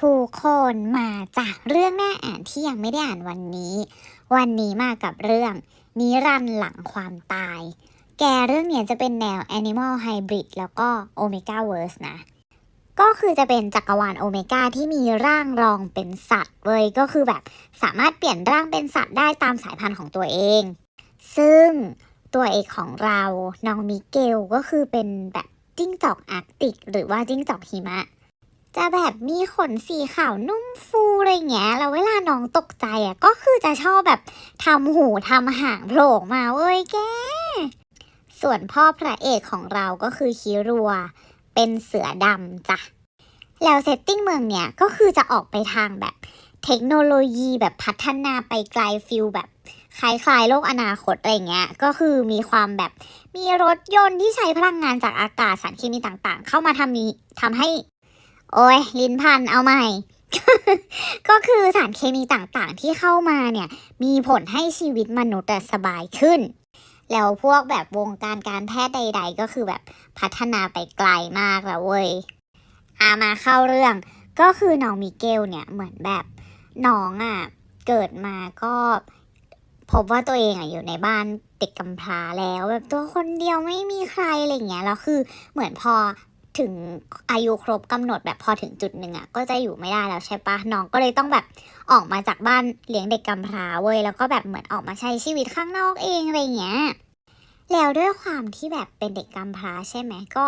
ทุกคนมาจากเรื่องน่าอ่านที่ยังไม่ได้อ่านวันนี้ วันนี้มากับเรื่องนิรันดร์หลังความตาย แกเรื่องเนี้ยจะเป็นแนว Animal Hybrid แล้วก็ Omega Verse นะ ก็คือจะเป็นจักรวาลโอเมก้าที่มีร่างรองเป็นสัตว์เว้ยก็คือแบบสามารถเปลี่ยนร่างเป็นสัตว์ได้ตามสายพันธุ์ของตัวเอง ซึ่งตัวเอกของเราน้องมิเกลก็คือเป็นแบบจิ้งจอกอาร์กติก หรือว่าจิ้งจอกหิมะ จะแบบมีขนสีขาวนุ่มฟูอะไรเงี้ยแล้วเวลาน้องตกใจอะก็คือจะชอบแบบทำหูทำหางโผล่มาเว้ยแก ส่วนพ่อพระเอกของเราก็คือคิรัว เป็นเสือดำจ้ะ แล้วเซตติ้งเมืองเนี่ยก็คือจะออกไปทางแบบเทคโนโลยีแบบพัฒนาไปไกลฟิลแบบคล้ายๆโลกอนาคตอะไรเงี้ย ก็คือมีความแบบมีรถยนต์ที่ใช้พลังงานจากอากาศสารเคมีต่างๆ เข้ามาทำนี้ทำให้ โอ้ยลิ้นพันเอาใหม่ ก็คือสารเคมีต่างๆที่เข้ามาเนี่ย มีผลให้ชีวิตมนุษย์สบายขึ้น แล้วพวกแบบวงการการแพทย์ใด ๆ ก็คือแบบพัฒนาไปไกลมากแล้วเว้ยอามาเข้าเรื่องก็คือน้องมิเกลเนี่ยเหมือนแบบน้องอะเกิดมาก็พบว่าตัวเองอะอยู่ในบ้านเด็กกำพร้าแล้ว แบบตัวคนเดียวไม่มีใครอะไรเงี้ยแล้วคือเหมือนพอ ถึงอายุครบกำหนดแบบพอถึงจุดหนึ่งอะก็จะอยู่ไม่ได้แล้วใช่ปะน้องก็เลยต้องแบบออกมาจากบ้านเลี้ยงเด็กกำพร้าเว้ยแล้วก็แบบเหมือนออกมาใช้ชีวิตข้างนอกเองอะไรเงี้ยแล้วด้วยความที่แบบเป็นเด็กกำพร้าใช่ไหมก็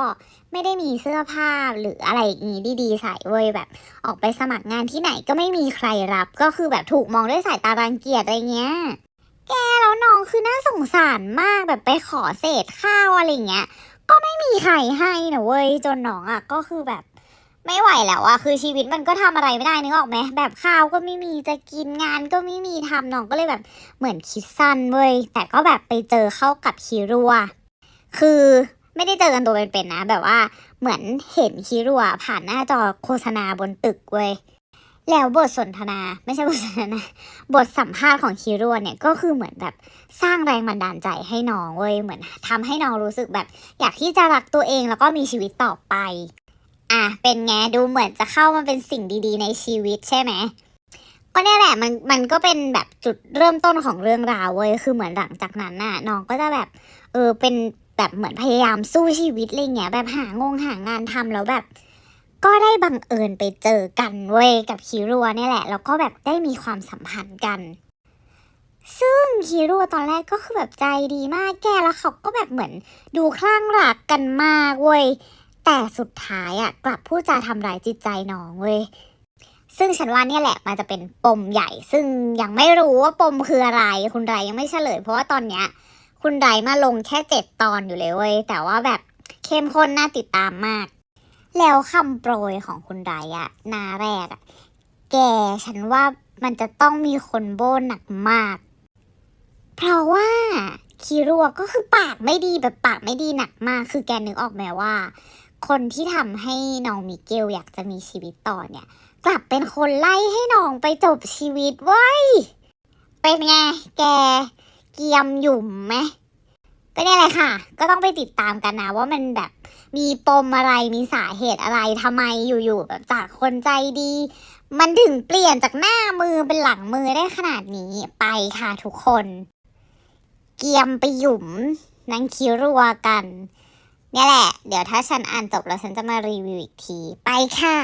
ไม่ได้มีเสื้อผ้าหรืออะไรอย่างงี้ดีๆใส่เว้ยแบบ ออกไปสมัครงานที่ไหนก็ไม่มีใครรับ ก็คือแบบถูกมองด้วยสายตารังเกียจอะไรเงี้ยแกแล้วน้องคือน่าสงสารมากแบบไปขอเศษข้าวอะไรเงี้ย ก็ไม่มีใครให้นะเว้ยจนน้องอะก็คือแบบไม่ไหวแล้วอะคือชีวิตมันก็ทำอะไรไม่ได้นึกออกไหมแบบข้าวก็ไม่มีจะกินงานก็ไม่มีทำน้องก็เลยแบบเหมือนคิดสั้นเว้ยแต่ก็แบบไปเจอเข้ากับคิรัวคือไม่ได้เจอกันตัวเป็นๆนะ แบบว่าเหมือนเห็นคิรัวผ่านหน้าจอโฆษณาบนตึกเว้ย แล้วบทสนทนา ไม่ใช่บทสนทนา บทสัมภาษณ์ของคิรัวเนี่ยก็คือเหมือนแบบสร้างแรงบันดาลใจให้น้องเว้ยเหมือนทำให้น้องรู้สึกแบบ อยากที่จะรักตัวเองแล้วก็มีชีวิตต่อไป อะเป็นไงดูเหมือนจะเข้ามาเป็นสิ่งดีๆ ในชีวิตใช่ไหมก็เนี่ยแหละมันมันก็เป็นแบบจุดเริ่มต้นของเรื่องราวเว้ยคือเหมือนหลังจากนั้นน่ะน้องก็จะแบบเออเป็นแบบเหมือนพยายามสู้ชีวิตอะไรเงี้ยแบบหางงหางานทำแล้วแบบ ก็ได้บังเอิญไปเจอกันเว้ยกับคิรัวเนี่ยแหละ แล้วก็แบบได้มีความสัมพันธ์กัน ซึ่งคิรัวตอนแรกก็คือแบบใจดีมากแกแล้วเขาก็แบบเหมือนดูคลั่งรักกันมากเว้ยแต่สุดท้ายอะกลับพูดจาทำร้ายจิตใจน้องเว้ยซึ่งฉันว่าเนี่ยแหละมันจะเป็นปมใหญ่ ซึ่งยังไม่รู้ว่าปมคืออะไร คุณไรยังไม่เฉลย เพราะว่าตอนเนี้ย คุณไรมาลงแค่เจ็ดตอนอยู่เลยเว้ยแต่ว่าแบบเข้มข้นน่าติดตามมาก แล้วคำโปรยของคุณไรอะนาแรกอะแกฉันว่ามันจะต้องมีคนโบนหนักมาก เพราะว่าคิรัวก็คือปากไม่ดีแบบปากไม่ดีหนักมาก คือแกนึกออกไหมว่า คนที่ทำให้น้องมิเกลอยากจะมีชีวิตต่อเนี่ย กลับเป็นคนไล่ให้น้องไปจบชีวิตเว้ยเป็นไง แกเกียมหยุ่มไหม ก็เนี่ยแหละค่ะ ก็ต้องไปติดตามกันนะว่ามันแบบมีปมอะไรมีสาเหตุอะไรทำไมอยู่ๆแบบจากคนใจดี มันถึงเปลี่ยนจากหน้ามือเป็นหลังมือได้ขนาดนี้ไปค่ะทุกคน เกียมไปหยุมนางคิรัวกัน เนี่ยแหละ เดี๋ยวถ้าฉันอ่านจบแล้วฉันจะมารีวิวอีกที ไปค่ะ